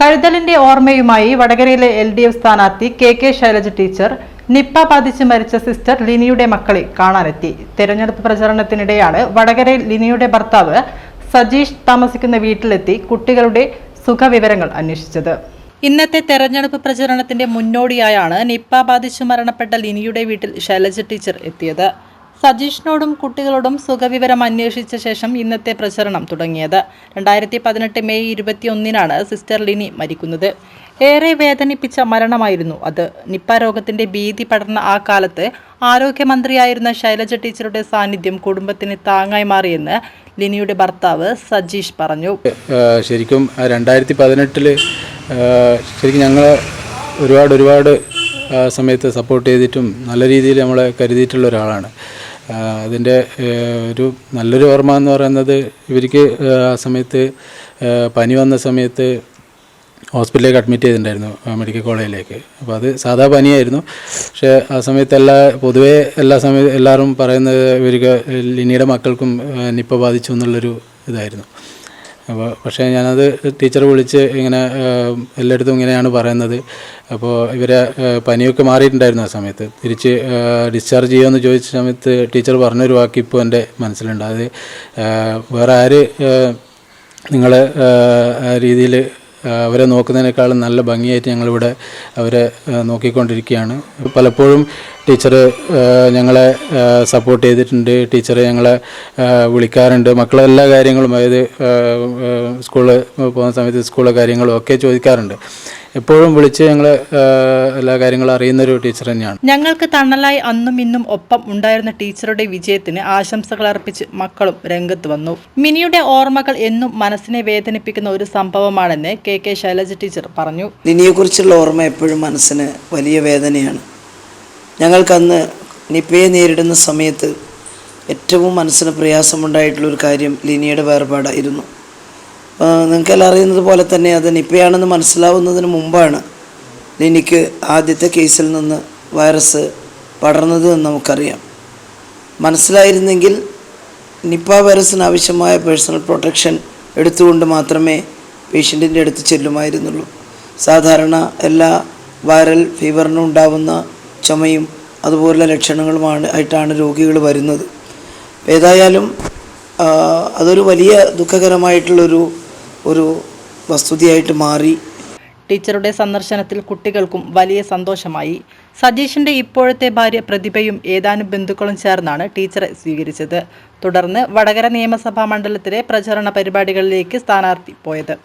കഴുതലിന്റെ ഓർമ്മയുമായി വടകരയിലെ L D F സ്ഥാനാർത്ഥി K K Shailaja teacher Nipah ബാധിച്ച് മരിച്ച സിസ്റ്റർ ലിനിയുടെ മക്കളെ കാണാനെത്തി. തെരഞ്ഞെടുപ്പ് പ്രചരണത്തിനിടെയാണ് വടകരയിൽ ലിനിയുടെ ഭർത്താവ് സജീഷ് താമസിക്കുന്ന വീട്ടിലെത്തി കുട്ടികളുടെ സുഖവിവരങ്ങൾ അന്വേഷിച്ചത്. ഇന്നത്തെ തെരഞ്ഞെടുപ്പ് പ്രചരണത്തിന്റെ മുന്നോടിയായാണ് നിപ്പ ബാധിച്ചു മരണപ്പെട്ട ലിനിയുടെ വീട്ടിൽ ശൈലജ ടീച്ചർ എത്തിയത്. സജീഷിനോടും കുട്ടികളോടും സുഖവിവരം അന്വേഷിച്ച ശേഷം ഇന്നത്തെ പ്രചരണം തുടങ്ങിയത്. രണ്ടായിരത്തി പതിനെട്ട് മെയ് ഇരുപത്തിയൊന്നിനാണ് സിസ്റ്റർ ലിനി മരിക്കുന്നത്. ഏറെ വേദനിപ്പിച്ച മരണമായിരുന്നു അത്. നിപ്പ രോഗത്തിന്റെ ഭീതി പടർന്ന ആ കാലത്ത് ആരോഗ്യമന്ത്രിയായിരുന്ന ശൈലജ ടീച്ചറുടെ സാന്നിധ്യം കുടുംബത്തിന് താങ്ങായി മാറിയെന്ന് ലിനിയുടെ ഭർത്താവ് സജീഷ് പറഞ്ഞു. ശരിക്കും രണ്ടായിരത്തി പതിനെട്ടിൽ ശരിക്കും ഞങ്ങൾ ഒരുപാട് ഒരുപാട് സമയത്ത് സപ്പോർട്ട് ചെയ്തിട്ടും നല്ല രീതിയിൽ നമ്മളെ കരുതിയിട്ടുള്ള ഒരാളാണ്. അതിന്റെ ഒരു നല്ലൊരു ഓർമ്മ എന്ന് പറയുന്നത് ഇവർക്ക് ആ സമയത്ത് പനി വന്ന സമയത്ത് ഹോസ്പിറ്റലിലേക്ക് അഡ്മിറ്റ് ചെയ്തിട്ടുണ്ടായിരുന്നു മെഡിക്കൽ കോളേജിലേക്ക്. അപ്പോൾ അത് സാധാ പനിയായിരുന്നു. പക്ഷേ ആ സമയത്ത് എല്ലാ പൊതുവേ എല്ലാ സമയത്ത് എല്ലാവരും പറയുന്നത് ഇവർക്ക് ലിനിയുടെ മക്കൾക്കും നിപ്പ ബാധിച്ചു എന്നുള്ളൊരു ഇതായിരുന്നു. അപ്പോൾ പക്ഷേ ഞാനത് ടീച്ചർ വിളിച്ച് ഇങ്ങനെ എല്ലായിടത്തും ഇങ്ങനെയാണ് പറയുന്നത്. അപ്പോൾ ഇവരെ പനിയൊക്കെ മാറിയിട്ടുണ്ടായിരുന്നു ആ സമയത്ത്. തിരിച്ച് ഡിസ്ചാർജ് ചെയ്യുമെന്ന് ചോദിച്ച സമയത്ത് ടീച്ചർ പറഞ്ഞൊരു വാക്ക് ഇപ്പോൾ എന്റെ മനസ്സിലുണ്ട്. അത് വേറെ ആര് നിങ്ങൾ രീതിയിൽ അവരെ നോക്കുന്നതിനേക്കാളും നല്ല ഭംഗിയായിട്ട് ഞങ്ങളിവിടെ അവരെ നോക്കിക്കൊണ്ടിരിക്കുകയാണ്. പലപ്പോഴും ടീച്ചർ ഞങ്ങളെ സപ്പോർട്ട് ചെയ്തിട്ടുണ്ട്. ടീച്ചർ ഞങ്ങളെ വിളിക്കാറുണ്ട്. മക്കളെ എല്ലാ കാര്യങ്ങളും അതായത് സ്കൂളിൽ പോകുന്ന സമയത്ത് സ്കൂളിലെ കാര്യങ്ങളും ഒക്കെ ചോദിക്കാറുണ്ട്. എപ്പോഴും വിളിച്ച് ഞങ്ങൾ എല്ലാ കാര്യങ്ങളും അറിയുന്ന ഒരു ടീച്ചർ തന്നെയാണ്. ഞങ്ങൾക്ക് തണലായി അന്നും ഇന്നും ഒപ്പം ഉണ്ടായിരുന്ന ടീച്ചറുടെ വിജയത്തിന് ആശംസകൾ അർപ്പിച്ച് മക്കളും രംഗത്ത് വന്നു. മിനിയുടെ ഓർമ്മകൾ എന്നും മനസ്സിനെ വേദനിപ്പിക്കുന്ന ഒരു സംഭവമാണെന്ന് കെ കെ ശൈലജ ടീച്ചർ പറഞ്ഞു. ലിനിയെക്കുറിച്ചുള്ള ഓർമ്മ എപ്പോഴും മനസ്സിന് വലിയ വേദനയാണ്. ഞങ്ങൾക്കന്ന് നിപ്പയെ നേരിടുന്ന സമയത്ത് ഏറ്റവും മനസ്സിന് പ്രയാസമുണ്ടായിട്ടുള്ളൊരു കാര്യം ലിനിയുടെ വേർപാടായിരുന്നു. നിങ്ങൾക്കെല്ലാം അറിയുന്നത് പോലെ തന്നെ അത് നിപ്പയാണെന്ന് മനസ്സിലാവുന്നതിന് മുമ്പാണ് നിനിക്ക് ആദ്യത്തെ കേസിൽ നിന്ന് വൈറസ് പടർന്നത് എന്ന് നമുക്കറിയാം. മനസ്സിലായിരുന്നെങ്കിൽ നിപ്പ വൈറസിന് ആവശ്യമായ പേഴ്സണൽ പ്രൊട്ടക്ഷൻ എടുത്തുകൊണ്ട് മാത്രമേ പേഷ്യന്റിന്റെ അടുത്ത് ചെല്ലുമായിരുന്നുള്ളൂ. സാധാരണ എല്ലാ വൈറൽ ഫീവറിനും ഉണ്ടാവുന്ന ചുമയും അതുപോലുള്ള ലക്ഷണങ്ങളുമാണ് ആയിട്ടാണ് രോഗികൾ വരുന്നത്. ഏതായാലും അതൊരു വലിയ ദുഃഖകരമായിട്ടുള്ളൊരു ഒരു വസ്തുതയായിട്ട് മാറി. ടീച്ചറുടെ സന്ദർശനത്തിൽ കുട്ടികൾക്കും വലിയ സന്തോഷമായി. സജീഷിന്റെ ഇപ്പോഴത്തെ ഭാര്യ പ്രതിഭയും ഏതാനും ബന്ധുക്കളും ചേർന്നാണ് ടീച്ചറെ സ്വീകരിച്ചത്. തുടർന്ന് വടകര നിയമസഭാ മണ്ഡലത്തിലെ പ്രചരണ പരിപാടികളിലേക്ക് സ്ഥാനാർത്ഥി പോയത്.